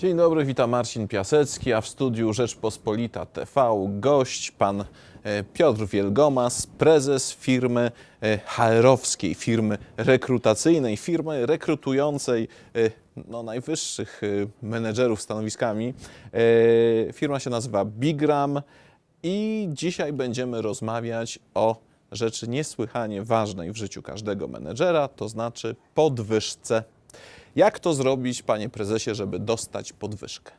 Dzień dobry, witam Marcin Piasecki, a w studiu Rzeczpospolita TV gość pan e, Piotr Wielgomas, prezes firmy e, HR-owskiej, firmy rekrutacyjnej, firmy rekrutującej e, no, najwyższych menedżerów stanowiskami. Firma się nazywa Bigram i dzisiaj będziemy rozmawiać o rzeczy niesłychanie ważnej w życiu każdego menedżera, to znaczy podwyżce. Jak to zrobić, panie prezesie, żeby dostać podwyżkę?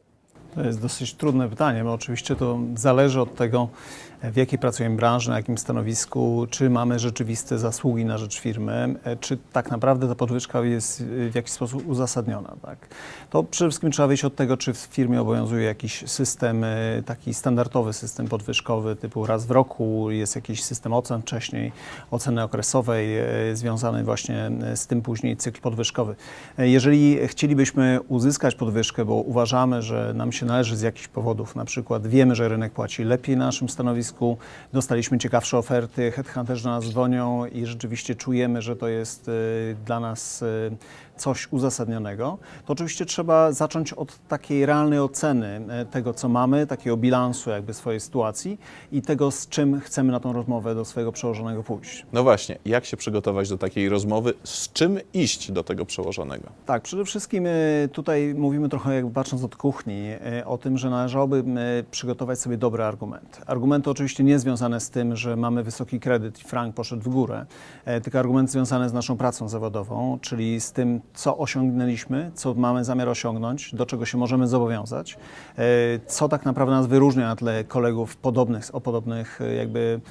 To jest dosyć trudne pytanie, bo oczywiście to zależy od tego, w jakiej pracujemy branży, na jakim stanowisku, czy mamy rzeczywiste zasługi na rzecz firmy, e, czy tak naprawdę ta podwyżka jest w jakiś sposób uzasadniona. Tak? To przede wszystkim trzeba wyjść od tego, czy w firmie obowiązuje jakiś system, e, taki standardowy system podwyżkowy, typu raz w roku, jest jakiś system ocen wcześniej, oceny okresowej, e, związany właśnie z tym później cykl podwyżkowy. E, Jeżeli chcielibyśmy uzyskać podwyżkę, bo uważamy, że nam się należy z jakichś powodów, na przykład wiemy, że rynek płaci lepiej na naszym stanowisku, dostaliśmy ciekawsze oferty, headhunterzy do nas dzwonią i rzeczywiście czujemy, że to jest e, dla nas e, coś uzasadnionego, to oczywiście trzeba zacząć od takiej realnej oceny e, tego, co mamy, takiego bilansu jakby swojej sytuacji i tego, z czym chcemy na tą rozmowę do swojego przełożonego pójść. No właśnie, jak się przygotować do takiej rozmowy, z czym iść do tego przełożonego? Tak, przede wszystkim e, tutaj mówimy trochę jakby patrząc od kuchni e, o tym, że należałoby przygotować sobie dobry argument. Argumenty oczywiście nie związane z tym, że mamy wysoki kredyt i frank poszedł w górę, tylko argumenty związane z naszą pracą zawodową, czyli z tym, co osiągnęliśmy, co mamy zamiar osiągnąć, do czego się możemy zobowiązać, e, co tak naprawdę nas wyróżnia na tle kolegów podobnych, o podobnych e, jakby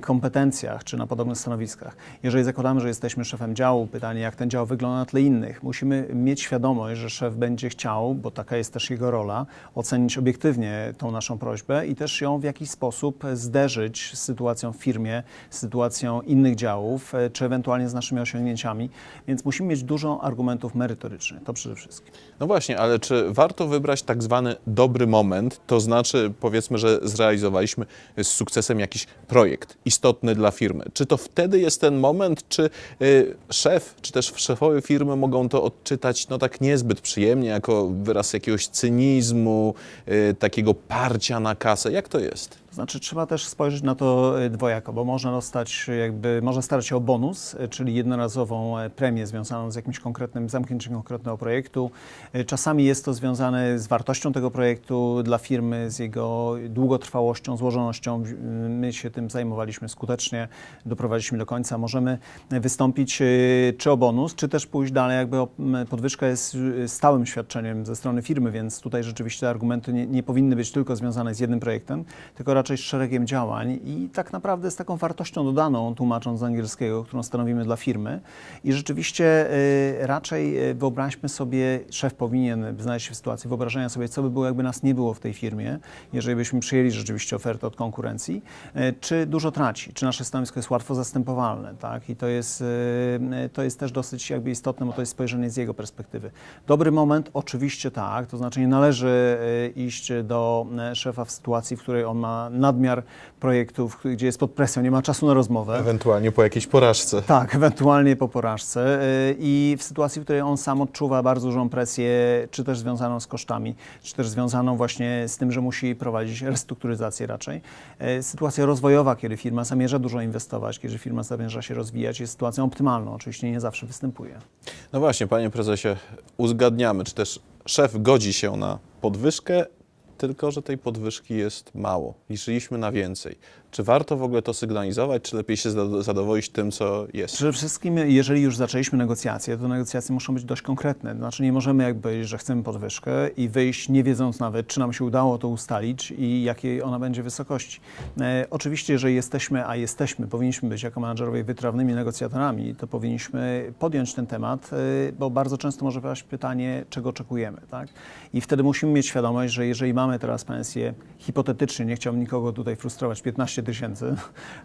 kompetencjach czy na podobnych stanowiskach. Jeżeli zakładamy, że jesteśmy szefem działu, pytanie, jak ten dział wygląda na tle innych, musimy mieć świadomość, że szef będzie chciał, bo taka jest też jego rola, ocenić obiektywnie tą naszą prośbę i też ją w jakiś sposób zderzyć z sytuacją w firmie, z sytuacją innych działów, e, czy ewentualnie z naszymi osiągnięciami. Więc musimy mieć dużo argumentów merytorycznych, to przede wszystkim. No właśnie, ale czy warto wybrać tak zwany dobry moment, to znaczy powiedzmy, że zrealizowaliśmy z sukcesem jakiś projekt istotny dla firmy. Czy to wtedy jest ten moment, czy y, szef, czy też szefowie firmy mogą to odczytać no tak niezbyt przyjemnie, jako wyraz jakiegoś cynizmu, y, takiego parcia na kasę? Jak to jest? To znaczy trzeba też spojrzeć na to e, dwojako, bo można dostać jakby, można starać się o bonus, e, czyli jednorazową e, premię związaną z jakimś konkretnym zamknięciem konkretnego projektu. E, Czasami jest to związane z wartością tego projektu dla firmy, z jego długotrwałością, złożonością. My się tym zajmowaliśmy skutecznie, doprowadziliśmy do końca. Możemy wystąpić e, czy o bonus, czy też pójść dalej, jakby podwyżka jest e, stałym świadczeniem ze strony firmy, więc tutaj rzeczywiście argumenty nie, nie powinny być tylko związane z jednym projektem, tylko raczej z szeregiem działań i tak naprawdę z taką wartością dodaną, tłumacząc z angielskiego, którą stanowimy dla firmy. I rzeczywiście y, raczej y, wyobraźmy sobie, szef powinien znaleźć się w sytuacji wyobrażenia sobie, co by było, jakby nas nie było w tej firmie, jeżeli byśmy przyjęli rzeczywiście ofertę od konkurencji, y, czy dużo traci, czy nasze stanowisko jest łatwo zastępowalne, tak? I to jest, to jest też dosyć jakby istotne, bo to jest spojrzenie z jego perspektywy. Dobry moment, oczywiście tak, to znaczy nie należy iść do szefa w sytuacji, w której on ma nadmiar projektów, gdzie jest pod presją, nie ma czasu na rozmowę. Ewentualnie po jakiejś porażce. Tak, ewentualnie po porażce y, i w sytuacji, w której on sam odczuwa bardzo dużą presję, czy też związaną z kosztami, czy też związaną właśnie z tym, że musi prowadzić restrukturyzację raczej. Y, Sytuacja rozwojowa, kiedy firma zamierza dużo inwestować, kiedy firma zamierza się rozwijać, jest sytuacją optymalną. Oczywiście nie zawsze występuje. No właśnie, panie prezesie, uzgadniamy, czy też szef godzi się na podwyżkę, tylko że tej podwyżki jest mało. Liczyliśmy na więcej. Czy warto w ogóle to sygnalizować, czy lepiej się zado- zadowolić tym, co jest? Przede wszystkim, jeżeli już zaczęliśmy negocjacje, to negocjacje muszą być dość konkretne. Znaczy nie możemy jakby że chcemy podwyżkę i wyjść nie wiedząc nawet, czy nam się udało to ustalić i jakiej ona będzie wysokości. E, oczywiście, jeżeli jesteśmy, a jesteśmy, powinniśmy być jako menadżerowie wytrawnymi negocjatorami, to powinniśmy podjąć ten temat, e, bo bardzo często może paść pytanie, czego oczekujemy. Tak? I wtedy musimy mieć świadomość, że jeżeli mamy teraz pensję, hipotetycznie, nie chciałbym nikogo tutaj frustrować, 15 200 tysięcy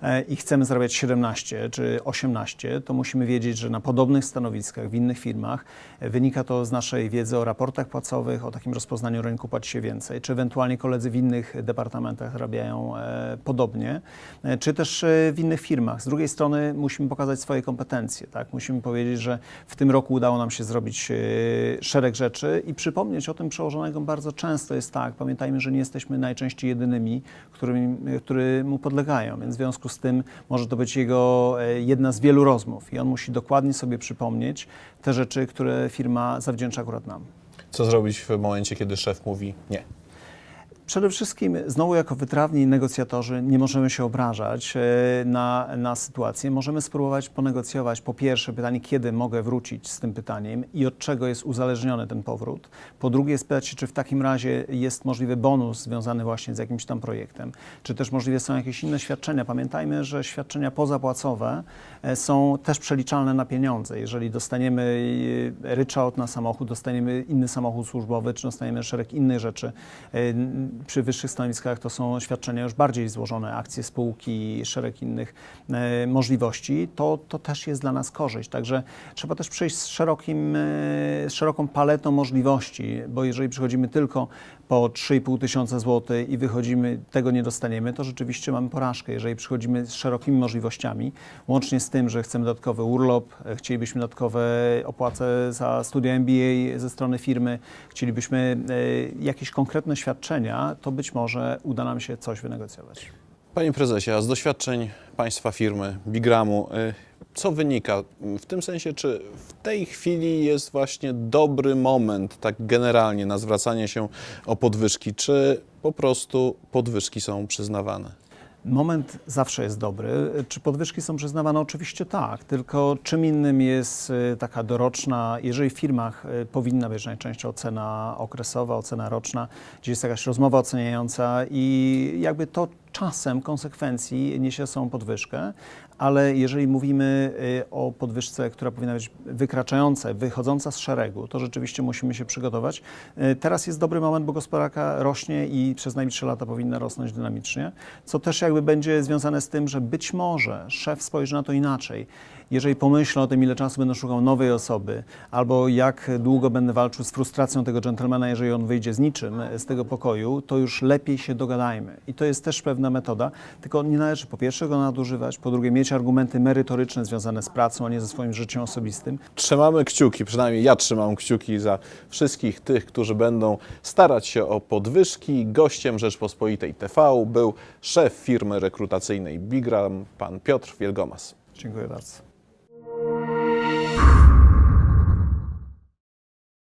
e, i chcemy zarabiać 17 czy 18, to musimy wiedzieć, że na podobnych stanowiskach w innych firmach e, wynika to z naszej wiedzy o raportach płacowych, o takim rozpoznaniu rynku płaci się więcej, czy ewentualnie koledzy w innych departamentach zarabiają e, podobnie, czy też w innych firmach. Z drugiej strony musimy pokazać swoje kompetencje, tak? Musimy powiedzieć, że w tym roku udało nam się zrobić szereg rzeczy i przypomnieć o tym przełożonego bardzo często jest tak. Pamiętajmy, że nie jesteśmy najczęściej jedynymi, którym, który mu podlegają, więc w związku z tym może to być jego e, jedna z wielu rozmów i on musi dokładnie sobie przypomnieć te rzeczy, które firma zawdzięcza akurat nam. Co zrobić w momencie, kiedy szef mówi nie? Przede wszystkim, znowu jako wytrawni negocjatorzy, nie możemy się obrażać e, na, na sytuację. Możemy spróbować ponegocjować po pierwsze pytanie, kiedy mogę wrócić z tym pytaniem i od czego jest uzależniony ten powrót. Po drugie, spytać się, czy w takim razie jest możliwy bonus związany właśnie z jakimś tam projektem, czy też możliwe są jakieś inne świadczenia. Pamiętajmy, że świadczenia pozapłacowe e, są też przeliczalne na pieniądze. Jeżeli dostaniemy e, ryczałt na samochód, dostaniemy inny samochód służbowy, czy dostaniemy szereg innych rzeczy, przy wyższych stanowiskach to są świadczenia już bardziej złożone, akcje spółki, szereg innych e, możliwości, to, to też jest dla nas korzyść. Także trzeba też przejść z, szerokim, e, z szeroką paletą możliwości, bo jeżeli przychodzimy tylko po 3,5 tysiąca złotych i wychodzimy, tego nie dostaniemy, to rzeczywiście mamy porażkę. Jeżeli przychodzimy z szerokimi możliwościami, łącznie z tym, że chcemy dodatkowy urlop, chcielibyśmy dodatkowe opłaty za studia MBA ze strony firmy, chcielibyśmy e, jakieś konkretne świadczenia, to być może uda nam się coś wynegocjować. Panie prezesie, a z doświadczeń Państwa firmy, Bigramu, y, co wynika? W tym sensie, czy w tej chwili jest właśnie dobry moment, tak generalnie, na zwracanie się o podwyżki, czy po prostu podwyżki są przyznawane? Moment zawsze jest dobry. Czy podwyżki są przyznawane? Oczywiście tak, tylko czym innym jest y, taka doroczna, jeżeli w firmach y, powinna być najczęściej ocena okresowa, ocena roczna, gdzie jest jakaś rozmowa oceniająca i jakby to czasem konsekwencji niesie są podwyżkę, ale jeżeli mówimy y, o podwyżce, która powinna być wykraczająca, wychodząca z szeregu, to rzeczywiście musimy się przygotować. Y, Teraz jest dobry moment, bo gospodarka rośnie i przez najbliższe lata powinna rosnąć dynamicznie, co też jakby będzie związane z tym, że być może szef spojrzy na to inaczej. Jeżeli pomyślę o tym, ile czasu będę szukał nowej osoby, albo jak długo będę walczył z frustracją tego dżentelmena, jeżeli on wyjdzie z niczym z tego pokoju, to już lepiej się dogadajmy. I to jest też pewna metoda, tylko nie należy po pierwsze go nadużywać, po drugie mieć argumenty merytoryczne związane z pracą, a nie ze swoim życiem osobistym. Trzymamy kciuki, przynajmniej ja trzymam kciuki za wszystkich tych, którzy będą starać się o podwyżki. Gościem Rzeczpospolitej TV był szef firmy rekrutacyjnej Bigram, pan Piotr Wielgomas. Dziękuję bardzo.